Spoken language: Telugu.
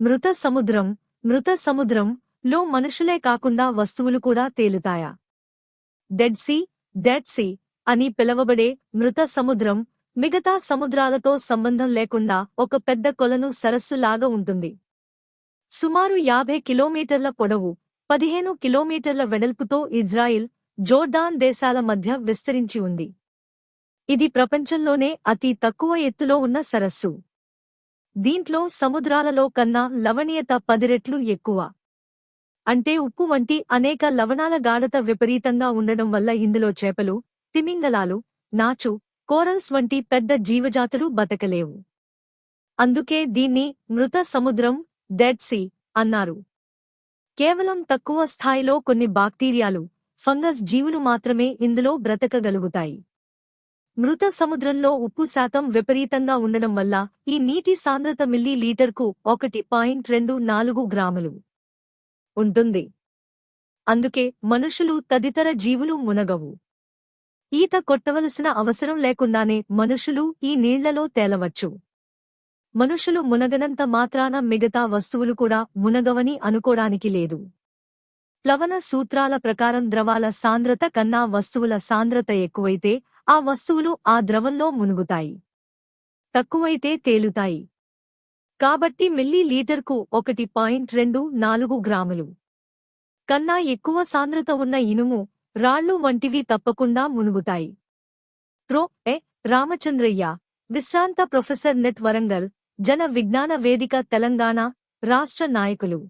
మృత సముద్రం మృత సముద్రం లో మనుషులే కాకుండా వస్తువులు కూడా తేలుతాయా? డెడ్ సీ డెడ్ సీ అని పిలవబడే మృత సముద్రం మిగతా సముద్రాలతో సంబంధం లేకుండా ఒక పెద్ద కొలను సరస్సులాగా ఉంటుంది. సుమారు యాభై కిలోమీటర్ల పొడవు పదిహేను కిలోమీటర్ల వెడల్పుతో ఇజ్రాయిల్ జోర్డాన్ దేశాల మధ్య విస్తరించి ఉంది. ఇది ప్రపంచంలోనే అతి తక్కువ ఎత్తులో ఉన్న సరస్సు. దీంట్లో సముద్రాలలో కన్నా లవణీయత పదిరెట్లు ఎక్కువ. అంటే ఉప్పు వంటి అనేక లవణాల గాఢత విపరీతంగా ఉండడం వల్ల ఇందులో చేపలు తిమింగలాలు నాచు కోరల్స్ వంటి పెద్ద జీవజాతులు బతకలేవు. అందుకే దీన్ని మృత సముద్రం డెడ్ సీ అన్నారు. కేవలం తక్కువ స్థాయిలో కొన్ని బాక్టీరియాలు ఫంగస్ జీవులు మాత్రమే ఇందులో బ్రతకగలుగుతాయి. మృత సముద్రంలో ఉప్పు శాతం విపరీతంగా ఉండడం వల్ల ఈ నీటి సాంద్రత మిల్లీ లీటర్కు ఒకటి పాయింట్ రెండు నాలుగు గ్రాములు ఉంటుంది. అందుకే మనుషులు తదితర జీవులు మునగవు. ఈత కొట్టవలసిన అవసరం లేకుండానే మనుషులు ఈ నీళ్ళలో తేలవచ్చు. మనుషులు మునగనంత మాత్రాన మిగతా వస్తువులు కూడా మునగవని అనుకోడానికి లేదు. ప్లవన సూత్రాల ప్రకారం ద్రవాల సాంద్రత కన్నా వస్తువుల సాంద్రత ఎక్కువైతే ఆ వస్తువులు ఆ ద్రవంలో మునుగుతాయి. తక్కువైతే తేలుతాయి. కాబట్టి మిల్లీ లీటర్కు ఒకటి పాయింట్ రెండు నాలుగు గ్రాములు. కన్నా ఎక్కువ సాంద్రత ఉన్న ఇనుము రాళ్ళు వంటివి తప్పకుండా మునుగుతాయి. ప్రో. ఎ. రామచంద్రయ్య విశ్రాంత ప్రొఫెసర్ నెట్ వరంగల్ జన విజ్ఞాన వేదిక తెలంగాణ రాష్ట్ర నాయకులు.